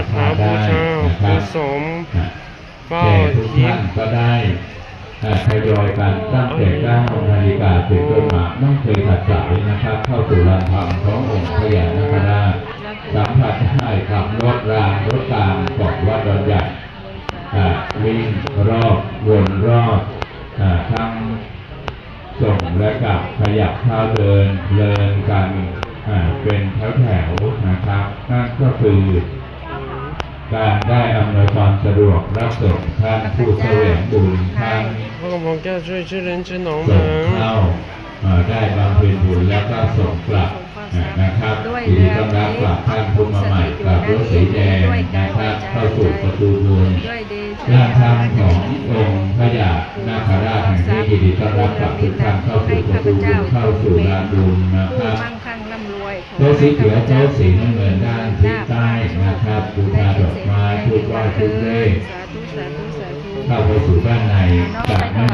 าถาบูชานะคผสมเฝ้าแก่ทุกทิท่าพนย์ก็ได้ทยอยกันตั้งแต่9นาฬิกาเป็นต้นมาไม่เคยตัดสายนะครับ เข้าสู่ลานธรรมขององค์พญานาคราชสัมผัสได้กับรถรางรถตามของวัดดอนใหญ่อะวิ่งรอบวนรอบอะทั้งส่งและกลับขยับเท้าเดินเดินกันอ่าเป็นแถวแถวๆนะครับนั่นก็คือ การได้อำนวยความสะดวกรับส่งท่านผู้แสวงบุญท่านพ่อกำลังแก้ช่วยชื่อเล่นชื่อน้องส่มังงเข้าอ่าได้บำเพ็ญบุญแล้วก็ส่งกลับอ่านะครับด้วยทีเรืนี้อต้องรับนี้กลับท่านผู้มาใหม่ขกับอรงถสถิตอยู่สีแดงด้วยกานะยครับวาจาเข้าสู่ประตูบุญด้วยเดชะลานธรรมขององค์พระยานาคราชแห่งนี้ยินดีต้อนรับกับทุกท่านเข้าสู่ประตูบุญเข้าสู่ลานบุญนะคผู้รับ มั่งคั่งร่ำรวยขอโต๊ะสีเขียวให้ข้าพโต๊ะจ้าสีน้ำเงินด้านทิศใต้นะครับบูชาดอกไม้ทูบไหว้ทุกเลขสาธุสาธุสาธุเข้าไปสู่ด้านในจากนั้น